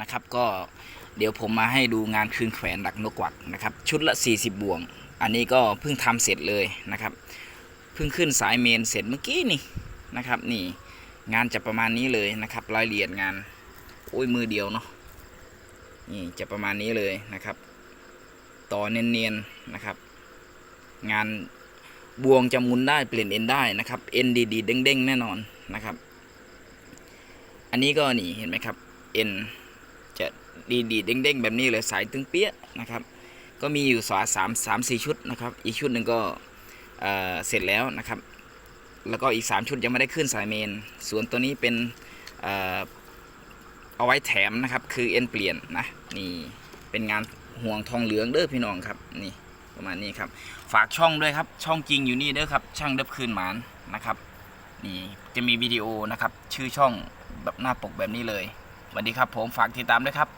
นะครับ ก็เดี๋ยวผมมาให้ดูงานคืนแขวนดักนกกวักนะครับ ชุดละ 40 บ่วง อันนี้ก็เพิ่งทำเสร็จเลยนะครับ เพิ่งขึ้นสายเมนเสร็จเมื่อกี้นี่นะครับ นี่งานจะประมาณนี้เลยนะครับ รายละเอียดงานโอ้ยมือเดียวเนาะนี่จะประมาณนี้เลยนะครับ ต่อเนียนๆนะครับ งานบวงจะมุนได้เปลี่ยนเอ็นได้นะครับเอ็นดีๆเด้งๆแน่นอนนะครับ อันนี้ก็นี่เห็นไหมครับเอ็น จะดีๆเด้งๆ แบบนี้เลยสายตึงเปี้ยนะครับ ก็มีอยู่สาสามสามสี่ชุดนะครับ อีกชุดหนึ่งก็เเสร็จแล้วนะครับ แล้วก็อีก 3 ชุดยังไม่ได้ขึ้นสายเมน ส่วนตัวนี้เป็นเออเอาไว้แถมนะครับ คือเอ็นเปลี่ยนนะนี่เป็นงานห่วงทองเหลืองเด้อพี่น้องครับนี่ประมาณนี้ครับ ฝากช่องด้วยครับช่องจริงอยู่นี่เด้อครับ ช่างเดับคืนหมานนะครับนี่จะมีวิดีโอนะครับ ชื่อช่องแบบหน้าปกแบบนี้เลย วัสดีครับผมฝากติดตามด้วยครับ